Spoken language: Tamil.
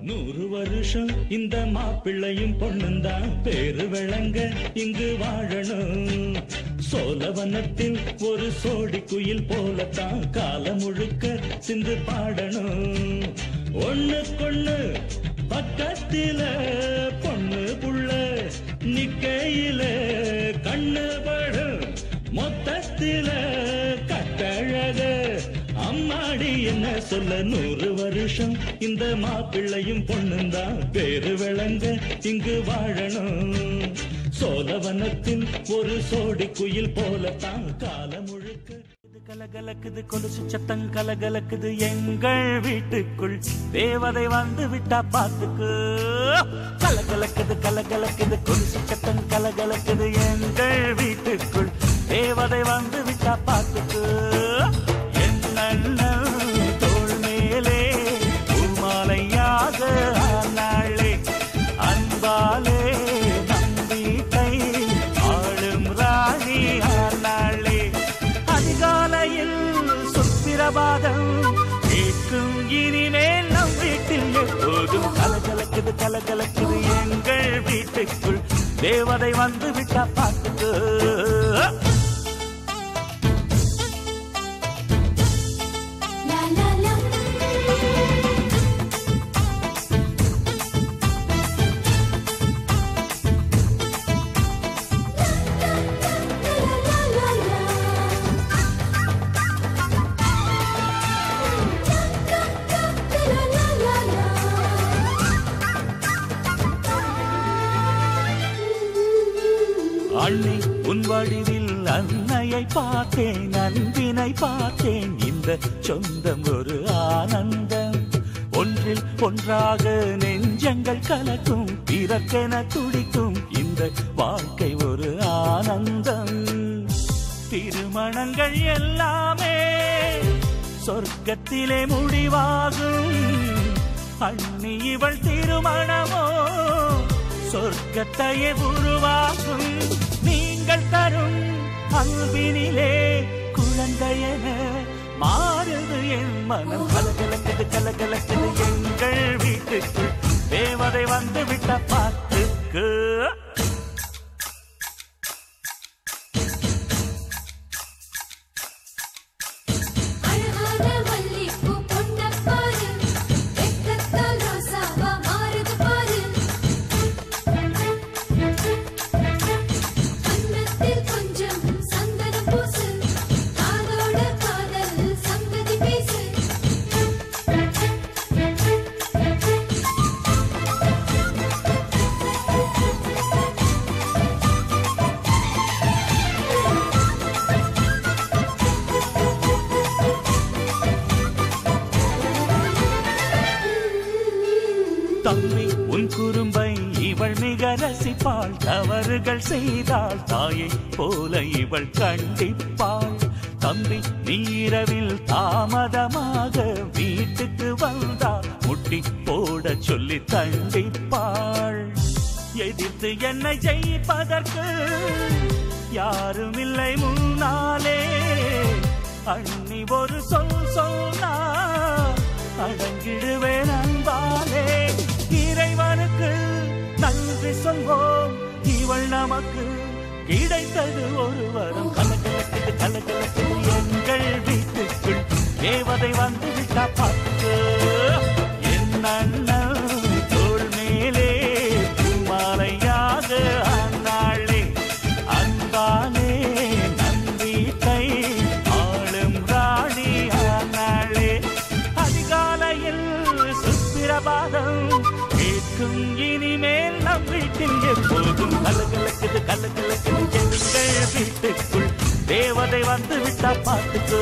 நூறு வருஷம் இந்த மாப்பிள்ளையும் பொண்ணுந்தான். பேரு விளங்க இங்கு வாழணும். சோழவனத்தில் ஒரு சோடி குயில் போலத்தான் காலம் முழுக்க சிந்து பாடணும். ஒண்ணுக்கொண்ணு பக்கத்தில என்ன சொல்ல நூறு வருஷம்? இந்த மாப்பிள்ளையும் பொண்ணுந்தான் பேரு விளங்க இங்கு வாழணும். சோதவனத்தின் ஒரு சோடி குயில் போலத்தான் காலம் முழுக்க. கலகலக்குது கொலுசு சத்தம் கலகலக்குது எங்கள் வீட்டுக்குள். தேவதை வந்து விட்டா பாத்துக்கு. கலகலக்குது கலகலக்குது கொலுசு சத்தம் கலகலக்குது சுப்பிரபாதம் கேட்கும் இனிமேல் நம் வீட்டில் எப்போதும் கலகலக்குது கலகலக்குது எங்கள் வீட்டுக்குள். தேவதை வந்து விட்டா பார்த்துக்கு. La. அள்ளி உன் வடிவில் அன்னையை பார்த்தேன் அன்பினை பார்த்தேன். இந்த சொந்தம் ஒரு ஆனந்தம். ஒன்றில் ஒன்றாக நெஞ்சங்கள் கலக்கும் பிறக்கென துடிக்கும். இந்த வாழ்க்கை ஒரு ஆனந்தம். திருமணங்கள் எல்லாமே சொர்க்கத்திலே முடிவாகும். அண்ணி இவள் திருமணமோ சொர்க்கத்தையே உருவாகும் நீங்கள் தரும் அன்பினிலே குழந்தையன மாறுது என் மனம். கலகலக்குது கலகலக்குது எங்கள் வீட்டுக்குள் தேவதை வந்து விட்டப்பா ரசிப்பாள் தவறுகள் செய்தாள் தாயை போல இவள் கண்டிப்பாள். தம்பி நீரவில் தாமதமாக வீட்டுக்கு வந்தாள் முட்டி போட சொல்லி தண்டிப்பாள். எதிர்த்து என்னை ஜெயிப்பதற்கு யாரும் இல்லை முன்னாலே. அண்ணி ஒரு சொல் சொன்னா அடங்கிடுவேன் நன்றி சொல்வோம் இவள் நமக்கு கிடைத்தது ஒரு வரம். கலகலக்குது கலகலக்குது எங்கள் வீட்டுக்குள். தேவதை வந்து விட்டா பார்த்து. என்ன அண்ணன் மேலே மாலையாக ஆனாளே அன்பாலே நம்பிக்கை ஆளும் ராணி அதிகாலையில் சுப்பிரபாதம் கேட்கும் வீட்டில் எப்போதும் கலகலக்குது கலகலக்குது எங்கள் வீட்டுக்குள் தேவதை வந்து விட்டா பார்த்துக்கோ.